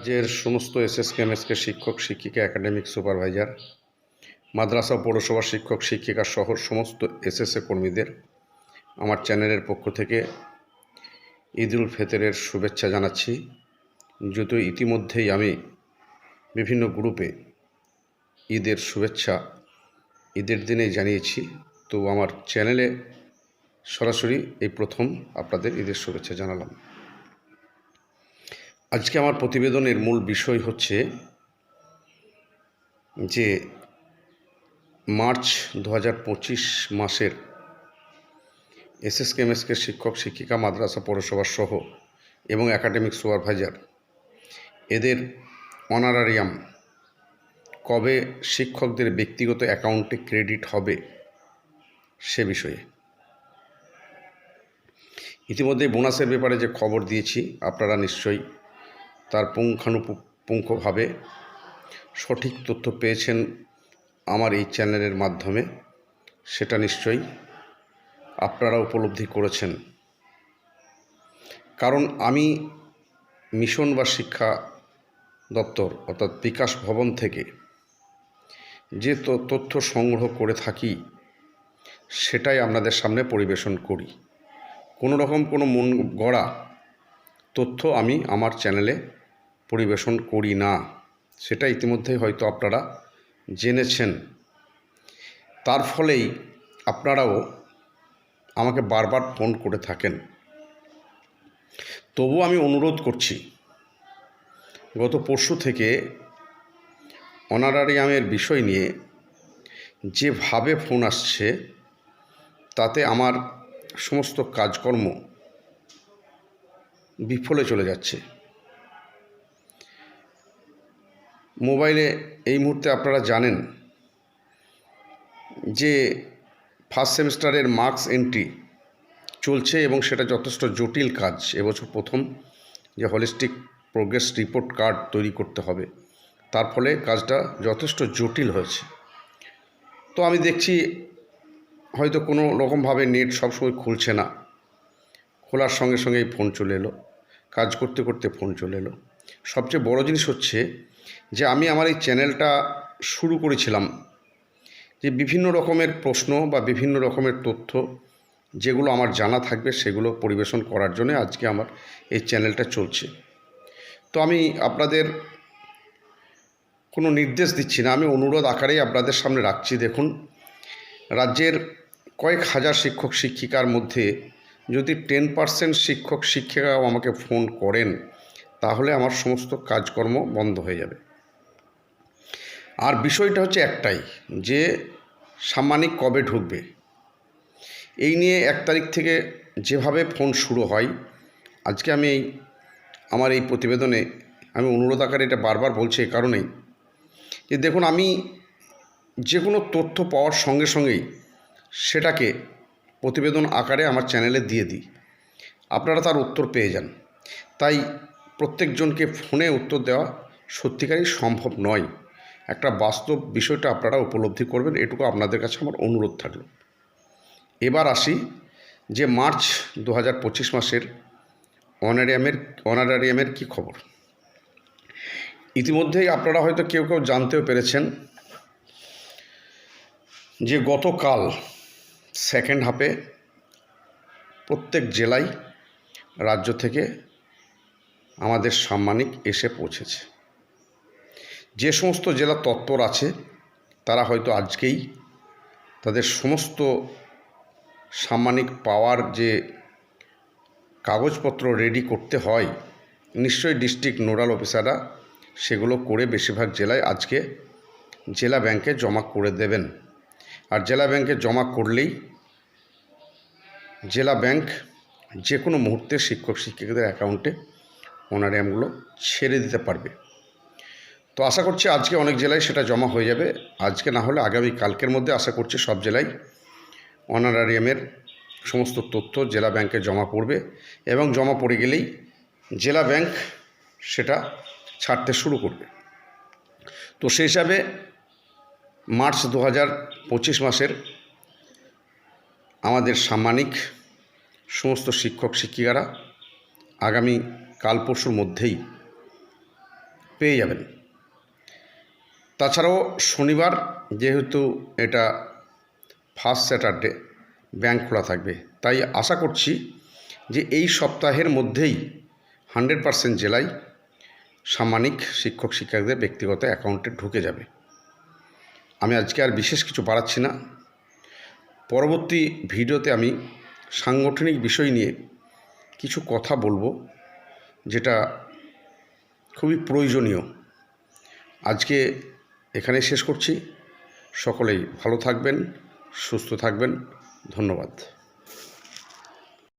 রাজ্যের সমস্ত SSK, MSK শিক্ষক, শিক্ষিকা একাডেমিক সুপারভাইজার মাদ্রাসা পৌরসভার শিক্ষক, শিক্ষিকা সহ সমস্ত এসএসএ কর্মীদের আমার চ্যানেলের পক্ষ থেকে ঈদ ফেতরের শুভেচ্ছা জানাচ্ছি। যদিও ইতিমধ্যেই আমি বিভিন্ন গ্রুপে ঈদের শুভেচ্ছা ঈদের দিনেই জানিয়েছি, তো আমার চ্যানেলে সরাসরি এই প্রথম আপনাদের ঈদের শুভেচ্ছা জানালাম। আজকে আমার প্রতিবেদনের মূল বিষয় হচ্ছে যে মার্চ দু হাজার পঁচিশ মাসের এসএসকে এমএসকে শিক্ষক শিক্ষিকা মাদ্রাসা পৌরসভা সহ এবং একাডেমিক সুপারভাইজার এদের অনারারিয়াম কবে শিক্ষকদের ব্যক্তিগত অ্যাকাউন্টে ক্রেডিট হবে সে বিষয়ে। ইতিমধ্যে বোনাসের ব্যাপারে যে খবর দিয়েছি, আপনারা নিশ্চয়ই তার পুঙ্খানুপুঙ্খভাবে সঠিক তথ্য পেয়েছেন আমার এই চ্যানেলের মাধ্যমে, সেটা নিশ্চয়ই আপনারা উপলব্ধি করেছেন। কারণ আমি মিশন বা শিক্ষা দপ্তর অর্থাৎ বিকাশ ভবন থেকে যে তথ্য সংগ্রহ করে থাকি, সেটাই আপনাদের সামনে পরিবেশন করি। কোনো রকম কোনো মন, গড়া তথ্য আমি আমার চ্যানেলে পরিবেশন করি না। সেটা ইতিমধ্যেই হয়তো আপনারা জেনেছেন। তার ফলেই আপনারাও আমাকে বারবার ফোন করে থাকেন। তবু আমি অনুরোধ করছি, গত পরশু থেকে অনারারিয়ামের বিষয় নিয়ে যেভাবে ফোন আসছে, তাতে আমার সমস্ত কাজকর্ম বিফলে চলে যাচ্ছে। মোবাইলে এই মুহূর্তে আপনারা জানেন যে ফার্স্ট সেমিস্টারের মার্কস এন্ট্রি চলছে এবং সেটা যথেষ্ট জটিল কাজ। এবছর প্রথম যে হলিস্টিক প্রোগ্রেস রিপোর্ট কার্ড তৈরি করতে হবে। তার ফলে কাজটা যথেষ্ট জটিল হয়েছে। তো আমি দেখছি হয়তো কোনো রকমভাবে নেট সবসময় খুলছে না। খোলার সঙ্গে সঙ্গেই ফোন চলে এলো। কাজ করতে করতে ফোন চলে এলো। সবচেয়ে বড় জিনিস হচ্ছে যে আমি আমার এই চ্যানেলটা শুরু করেছিলাম যে বিভিন্ন রকমের প্রশ্ন বা বিভিন্ন রকমের তথ্য যেগুলো আমার জানা থাকবে সেগুলো পরিবেশন করার জন্য আজকে আমার এই চ্যানেলটা চলছে। তো আমি আপনাদের কোনো নির্দেশ দিচ্ছি না, আমি অনুরোধ আকারেই আপনাদের সামনে রাখছি। দেখুন, রাজ্যের কয়েক হাজার শিক্ষক, শিক্ষিকার মধ্যে যদি টেন পার্সেন্ট শিক্ষক, শিক্ষিকাও আমাকে ফোন করেন তাহলে আমার সমস্ত কাজকর্ম বন্ধ হয়ে যাবে। আর বিষয়টা হচ্ছে একটাই, যে সাম্মানিক কবে ঢুকবে? এই নিয়ে এক তারিখ থেকে যেভাবে ফোন শুরু হয়, আজকে আমি এই, আমার এই প্রতিবেদনে আমি অনুরোধ আকারে এটা বারবার বলছি এই কারণেই, যে দেখুন আমি যে কোনো তথ্য পাওয়ার সঙ্গে সঙ্গেই সেটাকে প্রতিবেদন আকারে আমার চ্যানেলে দিয়ে দিই। আপনারা তার উত্তর পেয়ে যান। তাই প্রত্যেকজনকে ফোনে উত্তর দেওয়া সত্যিকারই সম্ভব নয়। একটা বাস্তব বিষয়টা আপনারা উপলব্ধি করবেন, এটুকু আপনাদের কাছে আমার অনুরোধ থাকল। এবার আসি যে মার্চ দু হাজার পঁচিশ মাসের অনারিয়ামের অনারারিয়ামের কী খবর? ইতিমধ্যেই আপনারা হয়তো কেউ কেউ জানতেও পেরেছেন যে গতকাল সেকেন্ড হাফে প্রত্যেক জেলায় রাজ্য থেকে আমাদের সাম্মানিক এসে পৌঁছেছে। যে সমস্ত জেলা তৎপর আছে, তারা হয়তো আজকেই তাদের সমস্ত সাম্মানিক পাওয়ার যে কাগজপত্র রেডি করতে হয়, নিশ্চয়ই ডিস্ট্রিক্ট নোডাল অফিসাররা সেগুলো করে বেশিরভাগ জেলায় আজকে জেলা ব্যাংকে জমা করে দেবেন। আর জেলা ব্যাংকে জমা করলেই জেলা ব্যাংক যে কোনো মুহূর্তে শিক্ষক শিক্ষিকাদের অ্যাকাউন্টে অনারিয়ামগুলো ছেড়ে দিতে পারবে। তো আশা করছি আজকে অনেক জেলায় সেটা জমা হয়ে যাবে। আজকে না হলে আগামী কালকের মধ্যে আশা করছি সব জেলায় অনারারিয়ামের সমস্ত তথ্য জেলা ব্যাংকে জমা পড়বে এবং জমা পড়ে গেলেই জেলা ব্যাংক সেটা ছাড়তে শুরু করবে। তো সেই হিসাবে মার্চ দু পঁচিশ মাসের আমাদের সাম্মানিক সমস্ত শিক্ষক শিক্ষিকারা আগামী কাল পরশুর মধ্যেই পেয়ে যাবেন। তাছাড়াও শনিবার যেহেতু এটা ফার্স্ট স্যাটারডে, ব্যাংক খোলা থাকবে। তাই আশা করছি যে এই সপ্তাহের মধ্যেই হান্ড্রেড পার্সেন্ট জেলায় সাম্মানিক শিক্ষক শিক্ষকদের ব্যক্তিগত অ্যাকাউন্টে ঢুকে যাবে। আমি আজকে আর বিশেষ কিছু বাড়াচ্ছি না। পরবর্তী ভিডিওতে আমি সাংগঠনিক বিষয় নিয়ে কিছু কথা বলব। যেটা খুবই প্রয়োজনীয়। আজকে এখানে শেষ করছি। সকলেই ভালো থাকবেন সুস্থ থাকবেন। ধন্যবাদ।